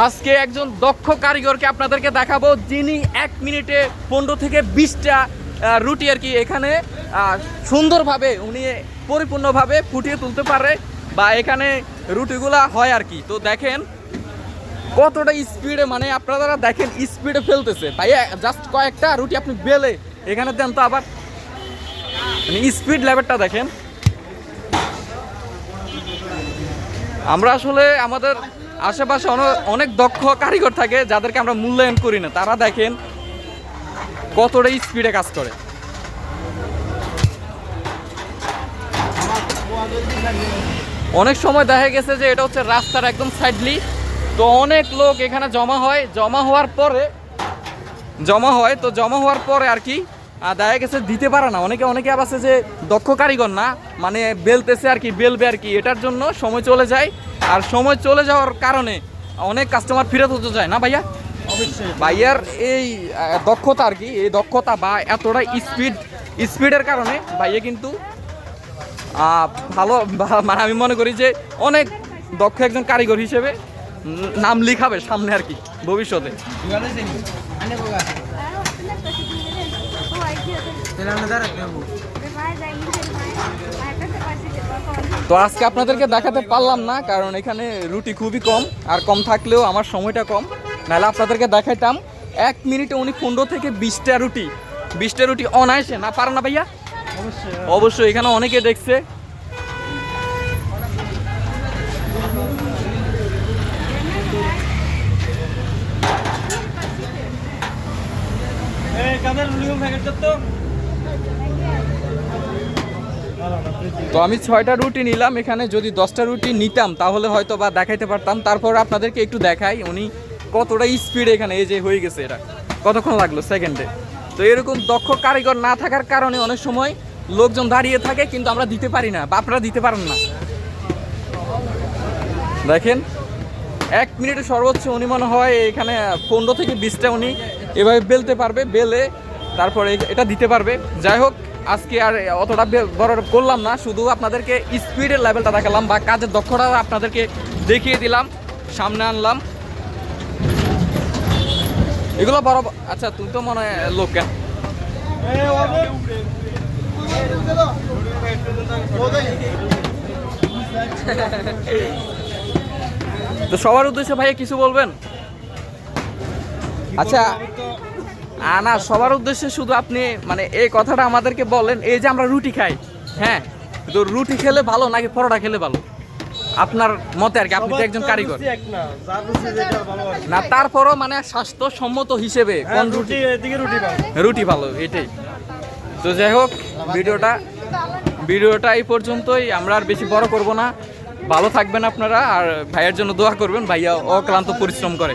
আজকে একজন দক্ষ কারিগরকে আপনাদেরকে দেখাবো, যিনি এক মিনিটে পনেরো থেকে বিশটা রুটি আর কি এখানে সুন্দরভাবে উনি পরিপূর্ণভাবে ফুটিয়ে তুলতে পারে বা এখানে রুটিগুলা হয় আর কি। তো দেখেন কতটা স্পিডে মানে আপনারা দেখেন স্পিডে ফেলতেছে। তাই জাস্ট কয়েকটা রুটি আপনি বেলে এখানে দেন তো আবার। মানে স্পিড লেভেলটা দেখেন। আমরা আসলে আমাদের আশেপাশে অনে- অনেক দক্ষ কারিগর থাকে যাদেরকে আমরা মূল্যায়ন করি না। তারা দেখেন কতটা স্পিডে কাজ করে। অনেক সময় দেখা গেছে যে এটা হচ্ছে রাস্তার একদম সাইডলি তো অনেক লোক এখানে জমা হয়। জমা হওয়ার পরে জমা হয়। তো জমা হওয়ার পরে আর কি আহ, দেখা গেছে দিতে পারে না। অনেকে অনেকে আবার যে দক্ষ কারিগর না। মানে বেলতেছে আর কি বেলবে আর কি। এটার জন্য সময় চলে যায়। আর সময় চলে যাওয়ার কারণে অনেক কাস্টমার ফেরত হতে যায় না ভাইয়া? ভাইয়ার এই দক্ষতা আর কি এই দক্ষতা বা এতটা স্পিড স্পিডের কারণে ভাইয়া কিন্তু ভালো মানে আমি মনে করি যে অনেক দক্ষ একজন কারিগর হিসেবে নাম লিখাবে সামনে আর কি ভবিষ্যতে। তো আজকে আপনাদেরকে দেখাতে পারলাম না কারণ এখানে রুটি খুবই কম আর কম থাকলেও আমার সময়টা কম। নাহলে আপনাদেরকে দেখাইতাম এক মিনিটে উনি পনেরো থেকে বিশটা রুটি। বিশটা রুটি অনায়াসে না পারেন না ভাইয়া? অবশ্যই। এখানে অনেকে দেখছে। এই কাদের লিও প্যাকেট তো তো আমি ছয়টা রুটি নিলাম, এখানে যদি দশটা রুটি নিতাম তাহলে হয়তো বা দেখাইতে পারতাম। তারপর আপনাদেরকে একটু দেখাই উনি কতটা স্পিড এখানে এই যে হয়ে গেছে এটা। কতক্ষণ লাগল সেকেন্ডে তো এরকম দক্ষ কারিগর না থাকার কারণে অনেক সময় লোকজন দাঁড়িয়ে থাকে, কিন্তু আমরা দিতে পারি না, বা আপনারা দিতে পারেন না। দেখেন, এক মিনিটে সর্বোচ্চ উনি মনে হয় এখানে পনেরো থেকে বিশটা উনি এভাবে বেলতে পারবে, বেলে তারপরে এটা দিতে পারবে। যাই হোক আজকে আর অতটা বড় করলাম না শুধু আপনাদেরকে স্পিডের লেভেলটা দেখালাম বা কাজের দক্ষতা আপনাদেরকে দেখিয়ে দিলাম সামনে আনলাম। এগুলো বড় আচ্ছা তুমি তো মনে হয় লোক কেন তো সবার উদ্দেশ্যে ভাইয়া কিছু বলবেন? আচ্ছা না সবার উদ্দেশ্যে শুধু আপনি মানে এই কথাটা আমাদেরকে বলেন এই যে আমরা রুটি খাই হ্যাঁ তো রুটি খেলে ভালো নাকি পরোটা খেলে ভালো আপনার মতে আর কি আপনি তো একজন কারিগর না তারপরও মানে স্বাস্থ্যসম্মত হিসেবে হ্যাঁ কোন রুটি রুটি ভালো এটাই তো যাই হোক ভিডিওটা ভিডিওটা এই পর্যন্তই আমরা আর বেশি বড় করব না ভালো থাকবেন আপনারা আর ভাইয়ের জন্য দোয়া করবেন ভাইয়া অক্লান্ত পরিশ্রম করে